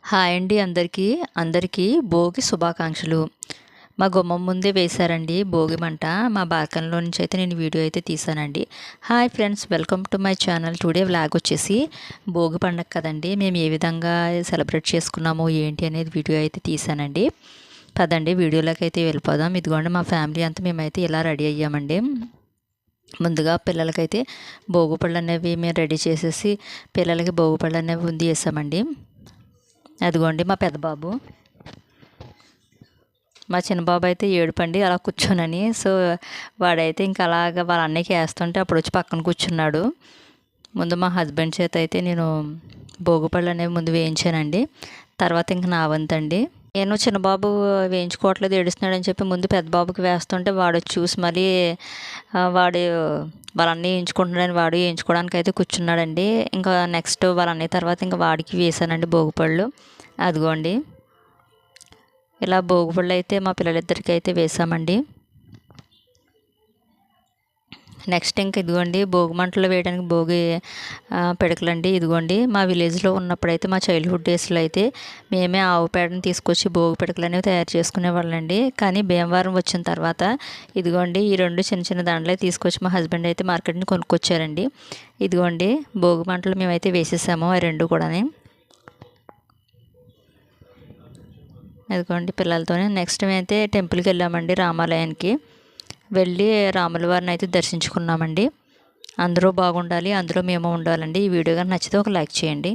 Hi అండి అందరికీ. అందరికీ భోగి శుభాకాంక్షలు. మా గుమ్మం ముందే వేశారండి భోగి మంట. మా బాల్కనీలో నుంచి అయితే నేను వీడియో అయితే తీసానండి hi friends welcome to my channel. Today vlog వచ్చేసి భోగి పండగ కదండి. మేము ఏ విధంగా సెలబ్రేట్ చేసుకున్నాము ఏంటి అనేది వీడియో అయితే తీసానండి పదండి వీడియోలోకి అయితే వెళ్ళిపోదాం. ఇదిగోండి మా ఫ్యామిలీ అంతా మేమైతే ఇలా రెడీ అయ్యామండి. ముందుగా పిల్లలకైతే భోగిపళ్ళు అనేవి మేము రెడీ చేసేసి పిల్లలకి భోగిపళ్ళు అనేవి ఉంది వేసామండి అదిగోండి మా పెద్ద బాబు. మా చిన్నబాబు అయితే ఏడుపండి అలా కూర్చోనని. సో వాడైతే ఇంకా అలాగ వాళ్ళ అన్నయ్యకి వేస్తుంటే అప్పుడు వచ్చి పక్కన కూర్చున్నాడు. ముందు మా హస్బెండ్ చేత అయితే నేను భోగుపళ్ళు అనేవి ముందు వేయించానండి. తర్వాత ఇంక నా వంతండి. నేను చిన్నబాబు వేయించుకోవట్లేదు ఏడుస్తున్నాడని చెప్పి ముందు పెద్ద బాబుకి వేస్తుంటే వాడు చూసి మళ్ళీ వాడు వాళ్ళన్నీ వేయించుకుంటున్నాడని వాడు వేయించుకోవడానికి అయితే కూర్చున్నాడండి. ఇంకా నెక్స్ట్ వాళ్ళన్నీ తర్వాత ఇంకా వాడికి వేసానండి భోగిపళ్ళు. అదిగోండి. ఇలా భోగిపళ్ళు అయితే మా పిల్లలిద్దరికి అయితే వేసామండి. నెక్స్ట్ ఇంక ఇదిగోండి భోగి మంటలు వేయడానికి భోగి పిడకలండి ఇదిగోండి. మా విలేజ్లో ఉన్నప్పుడైతే మా చైల్డ్హుడ్ డేస్లో అయితే మేమే ఆవు పేడని తీసుకొచ్చి భోగి పిడకలు అనేవి తయారు చేసుకునేవాళ్ళండి కానీ భీమవరం వచ్చిన తర్వాత ఇదిగోండి ఈ రెండు చిన్న చిన్న దాంట్లో తీసుకొచ్చి మా హస్బెండ్ అయితే మార్కెట్ని కొనుక్కొచ్చారండి. ఇదిగోండి భోగి మంటలు మేమైతే వేసేసాము ఆ రెండు కూడా ఇదిగోండి పిల్లలతోనే. నెక్స్ట్ మేమైతే టెంపుల్కి వెళ్ళామండి రామాలయానికి. వెళ్ళి రాముల వారిని అయితే దర్శించుకున్నామండి. అందరూ బాగుండాలి అందులో మేము ఉండాలండి. ఈ వీడియో కానీ నచ్చితే ఒక లైక్ చేయండి.